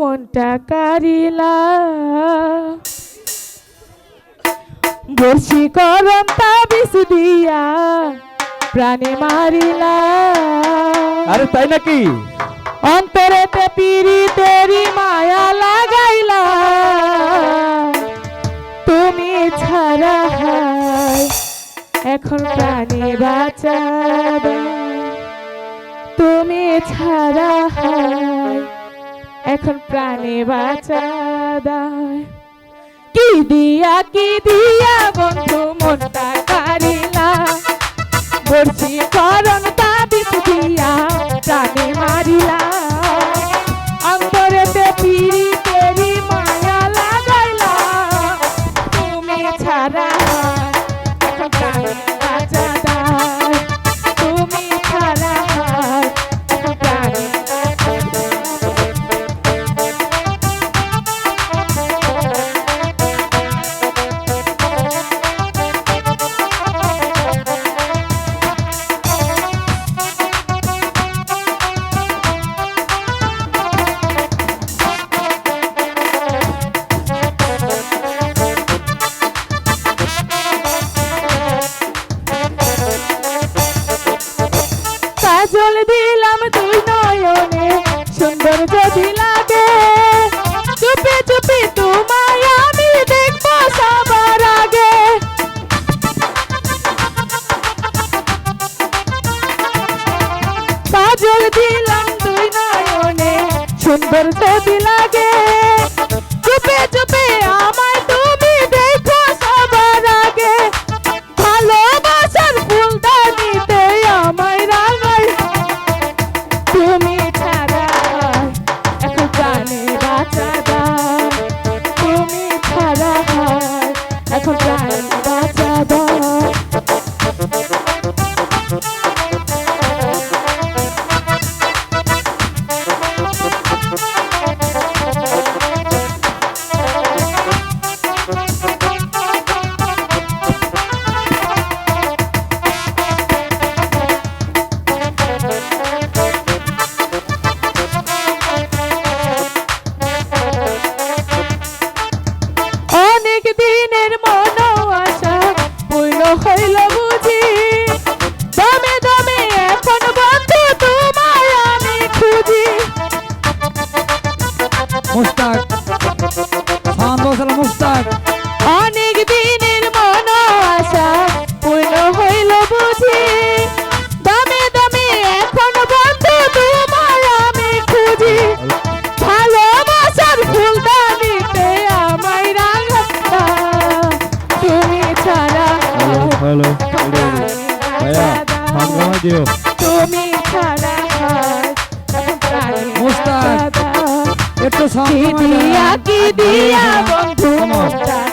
মনটা কারিলা। বর্ষি করম তাবিস দিয়া প্রাণে মারিলা। আরে তাই নাকি? অন্তরেতে পিরি তেরি মায়া লাগাইলা। তুমি ছাড়া এখন প্রাণে বাঁচাবে। ছাড়া হয়। এখন প্রাণে বাঁচা দায়। কি দিয়া কি দিয়া বন্ধু মনটা কারিলা বলছি করণ সুন্দর মুস্তাক। মুস্তাক। অনেক দিনের মন আশা পূর্ণ হইল বুঝি। দমে দমে এখন বন্ধু তোমায় আমি খুঁজি। ভালোবাসার ফুলদানিতে আমায় রাঙা তুমি ছাড়া হ্যালো ভাইয়া দিও। তুমি ছাড়া একটু কি দিয়া কি দিয়া। বন্ধু Come